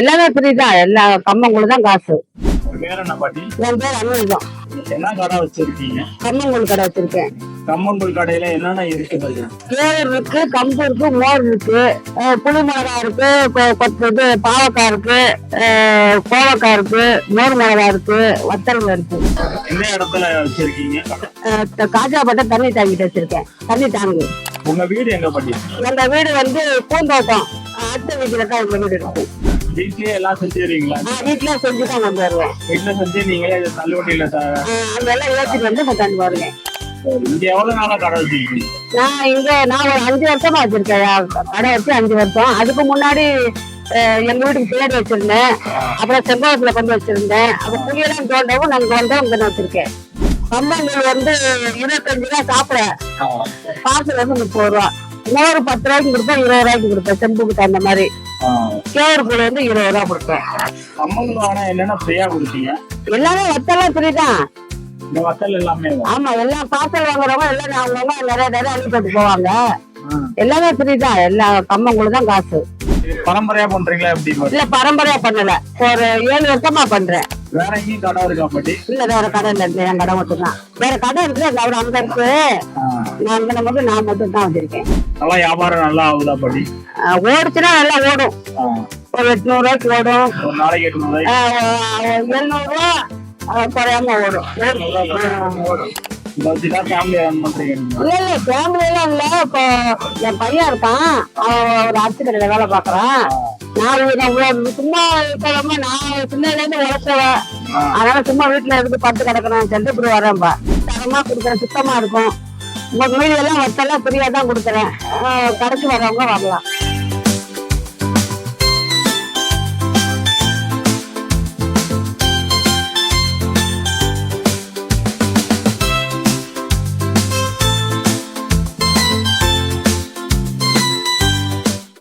எல்லாமே ஃப்ரீ தான் எல்லா கம்மங்களுக்கு தான் காசு. என் பேர் அனுபவம் என்ன கடை வச்சிருக்கீங்க? கம்மங்கூழ் கடை வச்சிருக்கேன். கம்மங்கூழ் கடையில என்னென்ன இருக்குது கேவர் இருக்கு கம்பு இருக்கு மோர் இருக்கு புளி மிளகா இருக்கு இது பாவக்காய் இருக்கு கோவக்காய் இருக்கு மோர் மிளகா இருக்கு வத்தல் இருக்கு. எந்த இடத்துல வச்சிருக்கீங்க? காஜாப்பட்ட தண்ணி தாங்கிட்டு வச்சிருக்கேன். தண்ணி தாங்கு உங்க வீடு எங்க பாட்டி? எங்க வீடு வந்து பூந்தோட்டம். அடுத்த வீட்டுல தான் எங்க வீடு இருக்கும் வீட்லயே எல்லாம் செஞ்சுருவீங்களா நான் வீட்டுல செஞ்சு தான் கொண்டு வீட்டுல செஞ்சு நீங்களே இது தள்ளுவண்டியில அங்கெல்லாம் ஏற்றிட்டு வந்து தந்து வருவேன் இங்க எவ்வளவு நாளா கடை வச்சிருக்கீங்க? நான் இங்க நான் ஒரு அஞ்சு வருஷமா வச்சிருக்கேன். கடை வச்சு அஞ்சு வருஷம். அதுக்கு முன்னாடி எங்க வீட்டுக்கு பேர் வச்சிருந்தேன். அப்புறம் செம்பகத்துல கொண்டு வச்சிருந்தேன். அப்புறம் புளியெல்லாம் தோண்டவும் நான் தோண்டவும் இங்க வச்சிருக்கேன். கம்பங்கள் வந்து இருபத்தஞ்சு ரூபா சாப்பிட. பாசல் வந்து முப்பது ரூபா. இன்னொரு பத்து ரூபாய்க்கு கொடுப்பேன் இருபது ரூபாய்க்கு கொடுப்பேன் செம்புக்கு தகுந்த மாதிரி. கேவர் கூட வந்து இருபது ரூபா கொடுப்பேன் கம்மங்கூழ் ஆனா என்னன்னா ஃப்ரீயா கொடுத்தீங்க. எல்லாமே வத்தெல்லாம் ஃப்ரீ தான் இந்த வத்தல் எல்லாமே ஆமா எல்லாம் பார்சல் வாங்குறவங்க எல்லாம் அவங்கவுங்க நிறைய நிறைய அள்ளி போட்டு போவாங்க. எல்லாமே ஃப்ரீ தான் எல்லா கம்மங்களும் தான் காசு. பரம்பரையா பண்றீங்களா எப்படி? இல்ல பரம்பரையா பண்ணல. ஒரு ஏழு வருஷமா பண்றேன். வேற எங்கேயும் கடை இருக்கா பாட்டி? இல்ல வேற கடை இல்ல என் கடை மட்டும் தான் வேற கடை இருக்கு அந்த அவர் அங்க இருக்கு. நான் அங்க மட்டும் நான் மட்டும் தான் வச்சிருக்கேன். நல்லா வியாபாரம் நல்லா ஆகுதா பாட்டி? ஓடுச்சுன்னா நல்லா ஓடும். ஒரு எட்நூறு ரூபாய்க்கு ஓடும். ஒரு நாளைக்கு ரூபாய் எழுநூறு ரூபா குறையாம ஓடும். ஓடும். இல்ல இல்ல ஃபேமிலி எல்லாம் இல்ல. இப்போ என் பையன் இருக்கான். அவன் ஒரு அரிசி கடையில வேலை பாக்குறான் நான் சும்மா இருக்கிறவங்க நான் சின்னதுல இருந்து உழைச்சவன் அதனால சும்மா வீட்டுல இருந்து படுத்து கிடக்குறேன். சென்று இப்படி வரேன்பா. தரமா கொடுக்குறேன். சுத்தமா இருக்கும். உங்க மீதி எல்லாம் வத்தெல்லாம் ஃப்ரீயா தான் கொடுக்குறேன் கடைக்கு வரவங்க வரலாம்.